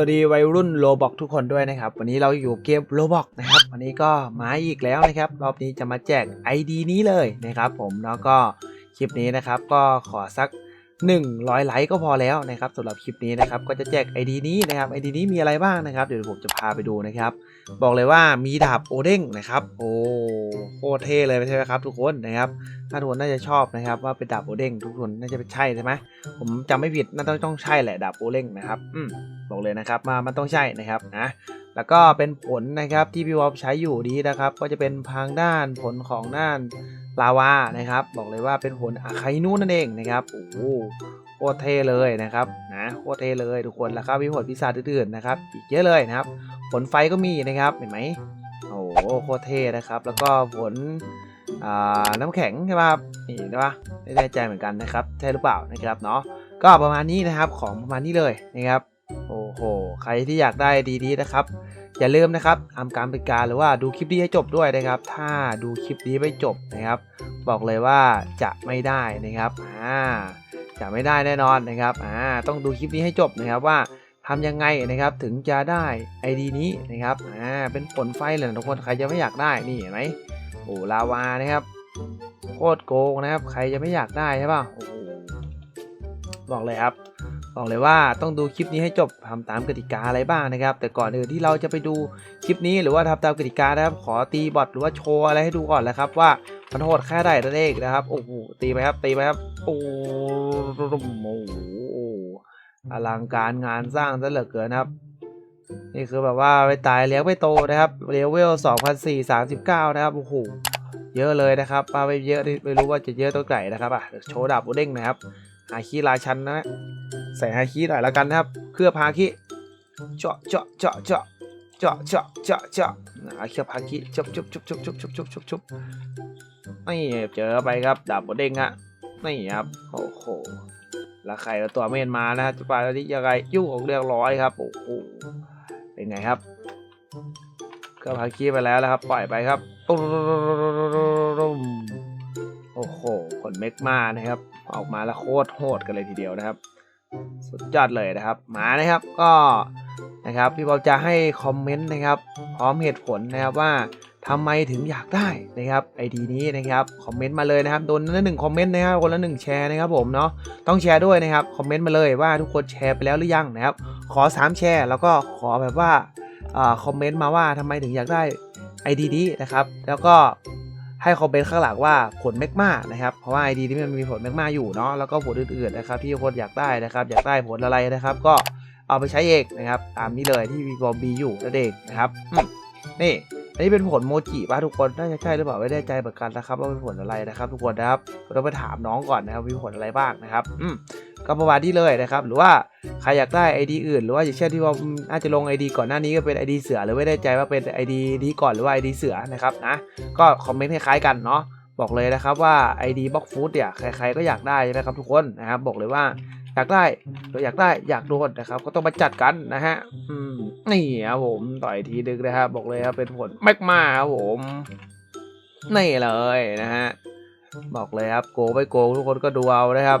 วัสดีวัยรุ่นโลบอกทุกคนด้วยนะครับ วันนี้เราอยู่เกมโลบอกนะครับ วันนี้ก็มาอีกแล้วนะครับ รอบนี้จะมาแจก ID นี้เลยนะครับ ผมแล้วก็คลิปนี้นะครับก็ขอสัก 100 ไลค์ก็พอแล้วนะครับสำหรับคลิปนี้นะครับก็จะแจก ID นี้นะครับ ID นี้มีอะไรบ้างนะครับ เดี๋ยวผมจะพาไปดูนะครับ บอกเลยว่ามีดาบโอเด้งนะครับ โอ้โคตรเท่เลยใช่ไหมครับ ทุกคนนะครับถ้าทุกคนน่าจะชอบนะครับ ว่าเป็นดาบโอเด้งทุกคนน่าจะเป็นใช่ใช่ไหมผมจำไม่ผิดน่าต้องต้องใช่แหละดาบโอเด้งนะครับอืมบอกเลยนะครับมามันต้องใช่นะครับนะแล้วก็เป็นผลนะครับที่พี่วอลใช้อยู่ดีนะครับ ก็จะเป็นทางด้านผลของด้าน ลาวานะครับ บอกเลยว่าเป็นผลอาคานุนั่นเองนะครับโอ้โหโคตรเท่เลยนะครับนะโคตรเท่เลยทุกคนแล้วก็มีผลพิศาจอื่นๆนะครับอีกเยอะเลยนะครับ ผลไฟก็มีนะครับเห็นไหมโอ้โหโคตรเท่นะครับ แล้วก็ผลน้ำแข็งใช่ป่ะครับนี่ใช่ป่ะไม่แน่ใจเหมือนกันนะครับใช่หรือเปล่านะครับเนาะก็ประมาณนี้นะครับของประมาณนี้เลยนะครับ โอ้โห ใครที่อยากได้ดีๆนะครับ อย่าลืมนะครับทำการบริการหรือว่าดูคลิปนี้ให้จบด้วยนะครับ ถ้าดูคลิปนี้ไม่จบนะครับ บอกเลยว่าจะไม่ได้นะครับอ่าจะไม่ได้แน่นอนนะครับอ่าต้องดูคลิปนี้ให้จบนะครับว่าทำยังไงนะครับถึงจะได้ ID นี้นะครับอ่าเป็นผลไฟเลยนะทุกคนใครจะไม่อยากได้นี่เห็นไหมโอ้ลาวานะครับโคตรโกงนะครับ ใครจะไม่อยากได้ใช่ป่ะโอ้บอกเลยครับ บอกเลยว่าต้องดูคลิปนี้ให้จบทำตามกติกาอะไรบ้างนะครับ แต่ก่อนอื่นที่เราจะไปดูคลิปนี้หรือว่าทำตามกติกานะครับ ขอตีบอทหรือว่าโชว์อะไรให้ดูก่อนแล้วครับว่ามันโหดแค่ไหนนั่นเองนะครับโอ้โหตีไปครับตีไปครับโอ้โหอลังการงานสร้างซะเหลือเกินครับ นี่คือแบบว่าไปตายเลี้ยงไปโตนะครับเลเวล2,439 นะครับโอ้โหเยอะเลยนะครับปาไปเยอะไม่รู้ว่าจะเยอะตัวไหนนะครับอะโชว์ดาบโอเด้งนะครับ ฮาคิราชันนะใส่ฮาคิหน่อยแล้วกันนะครับ เคลือบฮาคิเจาะเจาะเจาะเจาะเจาะเจาะเจาะเจาะอ่าเคลือบฮาคิชุบชุบชุบชุบชุบชุบชุบชุบชุบนี่เจอไปครับดาบโบเด้งอะนี่ครับโอ้โหล้วใครเอาตัวเมนมานะจะไปที่ยังไงยุ่งของเรียบร้อยครับโอ้โหเป็นไงครับเคลือบฮาคิไปแล้วนะครับ ปล่อยไปครับโอ้โหผลเมกมานะครับ ออกมาแล้วโคตรโหดกันเลยทีเดียวนะครับ สุดยอดเลยนะครับ มานะครับก็นะครับพี่บอลจะให้คอมเมนต์นะครับ พร้อมเหตุผลนะครับว่าทำไมถึงอยากได้นะครับไอดีนี้นะครับคอมเมนต์มาเลยนะครับโดนละหนึ่งคอมเมนต์นะครับคนละหนึ่งแชร์นะครับผมเนาะต้องแชร์ด้วยนะครับคอมเมนต์มาเลยว่าทุกคนแชร์ไปแล้วหรือยังนะครับขอ 3 แชร์ แล้วก็ขอแบบว่าอ่าคอมเมนต์มาว่าทำไมถึงอยากได้ไอดีนี้นะครับ แล้วก็ ให้คอมเมนต์ข้างหลังว่าผลแมกมานะครับเพราะว่า ID ที่มันมีผลแมกมาอยู่เนาะแล้วก็ผลอื่นๆนะครับที่คนอยากได้นะครับ อยากได้ผลอะไรนะครับ ก็เอาไปใช้เองนะครับตามนี้เลยที่วีบอมีอยู่นั่นเองนะครับนี่อันนี้เป็นผลโมจิป่ะทุกคนน่าจะใช่หรือเปล่าไม่แน่ใจเหมือนกันนะครับว่าเป็นผลอะไรนะครับ ทุกคนนะครับเราไปถามน้องก่อนนะครับมีผลอะไรบ้างนะครับ อืม ก็ประมาณนี้เลยนะครับ หรือว่าใครอยากได้ ID อื่น หรือว่าอย่างเช่นที่ว่าน่าจจะลง ID ก่อนหน้านี้ก็เป็น ID เสือหรือไม่แน่ใจว่าเป็น ID นี้ก่อนหรือว่า ID เสือนะครับนะก็คอมเมนต์คล้ายๆกันเนาะบอกเลยนะครับว่า ID Box Food เนี่ยใครๆก็อยากได้ใช่ไหมครับทุกคนนะครับบอกเลยว่าอยากได้ก็อยากได้อยากโดนนะครับ ก็ต้องมาจัดกันนะฮะนี่ครับผมต่อยทีดึกนะครับบอกเลยครับเป็นผลแมกมาครับผมนี่เลยนะฮะบอกเลยครับโกไปโกทุกคนก็ดูเอานะครับ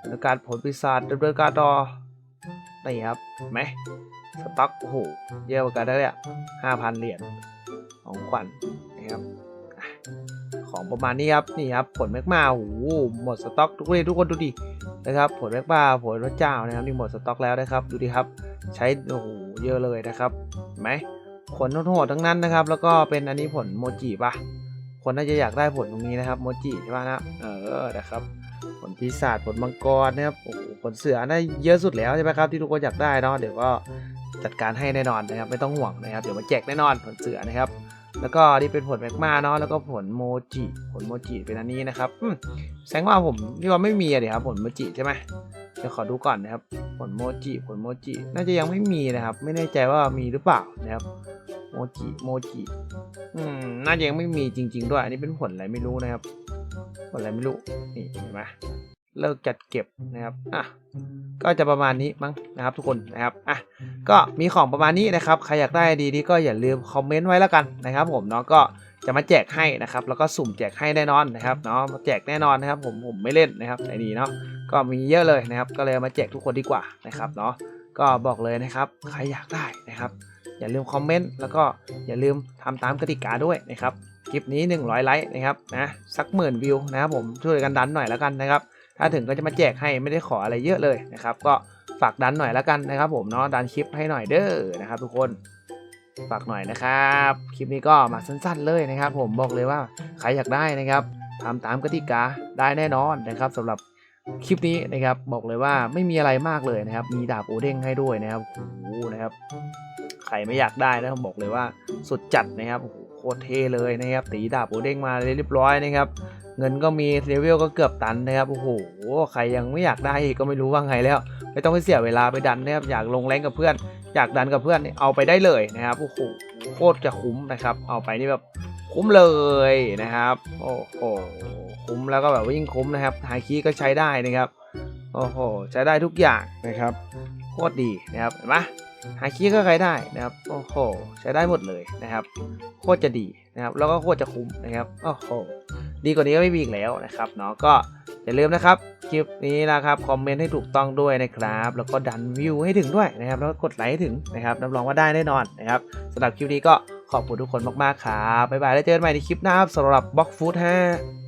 ดำเนินการผลปีศาจดำเนินการต่อนี่ครับไหมสต็อกโอ้โหเยอะกว่ากันแล้วเนี่ยห้าพันเหรียญของขวัญนะครับของประมาณนี้ครับนี่ครับผลแมกมาโอ้โหหมดสต็อกทุกคนทุกคนดูดินะครับ ผลแมกมาผลพระเจ้านะครับนี่หมดสต็อกแล้วนะครับ ดูดิครับ ใช้โอ้โหเยอะเลยนะครับไหมผลโหดทั้งนั้นนะครับ แล้วก็เป็นอันนี้ผลโมจิปะคนน่าจะอยากได้ผลตรงนี้นะครับโมจิใช่ปะนะเออนะครับ ผลปีศาจผลมังกรนะครับโอ้โหผลเสือน่าเยอะสุดแล้วใช่ไหมครับที่ทุกคนอยากได้เนาะเดี๋ยวก็จัดการให้แน่นอนนะครับ ไม่ต้องห่วงนะครับเดี๋ยวมาแจกแน่นอนผลเสือนะครับ แล้วก็นี่เป็นผลแมกมาเนาะแล้วก็ผลโมจิผลโมจิเป็นอันนี้นะครับแสดงว่าผมนี่ว่าไม่มีอะเดี๋ยวครับผลโมจิใช่ไหมเดี๋ยวขอดูก่อนนะครับ ผลโมจิผลโมจิน่าจะยังไม่มีนะครับ ไม่แน่ใจว่ามีหรือเปล่านะครับโมจิโมจิอืมน่าจะยังไม่มีจริง ๆ ด้วย อันนี้เป็นผลอะไรไม่รู้นะครับ ผลอะไรไม่รู้นี่เห็นไหมเลิกจัดเก็บนะครับอะก็จะประมาณนี้มั้งนะครับ ทุกคนนะครับอะก็มีของประมาณนี้นะครับใครอยากได้ดีนี้ก็อย่าลืมคอมเมนต์ไว้แล้วกันนะครับ ผมเนาะก็จะมาแจกให้นะครับ แล้วก็สุ่มแจกให้แน่นอนนะครับเนาะแจกแน่นอนนะครับ ผมผมไม่เล่นนะครับไอ้นี่เนาะก็มีเยอะเลยนะครับ ก็เลยมาแจกทุกคนดีกว่านะครับเนาะก็บอกเลยนะครับ ใครอยากได้นะครับ อย่าลืมคอมเมนต์แล้วก็อย่าลืมทำตามกติกาด้วยนะครับ คลิปนี้ 100 ไลค์นะครับนะสักหมื่นวิวนะครับผมช่วยกันดันหน่อยแล้วกันนะครับ ถ้าถึงก็จะมาแจกให้ไม่ได้ขออะไรเยอะเลยนะครับ ก็ฝากดันหน่อยแล้วกันนะครับ ผมเนาะดันคลิปให้หน่อยเด้อนะครับ ทุกคนฝากหน่อยนะครับคลิปนี้ก็มาสั้นๆเลยนะครับ ผมบอกเลยว่าใครอยากได้นะครับทำตามกติกาได้แน่นอนนะครับสำหรับคลิปนี้นะครับบอกเลยว่าไม่มีอะไรมากเลยนะครับ มีดาบโอเด้งให้ด้วยนะครับโอ้โหนะครับใครไม่อยากได้นะผมบอกเลยว่าสุดจัดนะครับโอ้โห คตรเท่เลยนะครับตีดาบโอเด้งมาเรียบร้อยนะครับ เงินก็มีเลเวลก็เกือบตันนะครับโอ้โหใครยังไม่อยากได้อีกก็ไม่รู้ว่าไงแล้ว ไม่ต้องไปเสียเวลาไปดันนะครับอยากลงแรงกับเพื่อน อยากดันกับเพื่อนเอาไปได้เลยนะครับโอ้โหโคตรจะคุ้มนะครับ เอาไปนี่แบบคุ้มเลยนะครับ โอ้โหคุ้มแล้วก็แบบว่ายิ่งคุ้มนะครับไฮคีก็ใช้ได้นะครับโอ้โหใช้ได้ทุกอย่างนะครับโคตรดีนะครับเห็นไหม ไฮคีก็ใช้ได้นะครับโอ้โหใช้ได้หมดเลยนะครับ โคตรจะดีนะครับ แล้วก็โคตรจะคุ้มนะครับโอ้โหดีกว่านี้ก็ไม่มีอีกแล้วนะครับเนาะก็อย่าลืมนะครับคลิปนี้นะครับคอมเมนต์ให้ถูกต้องด้วยนะครับ แล้วก็ดันวิวให้ถึงด้วยนะครับ แล้วก็กดไลค์ให้ถึงนะครับรับรองว่าได้แน่นอนนะครับสำหรับคลิปนี้ก็ขอบคุณทุกคนมากๆครับบ๊ายบายแล้วเจอกันใหม่ในคลิปหน้าครับสำหรับบล็อกฟู้ดฮะ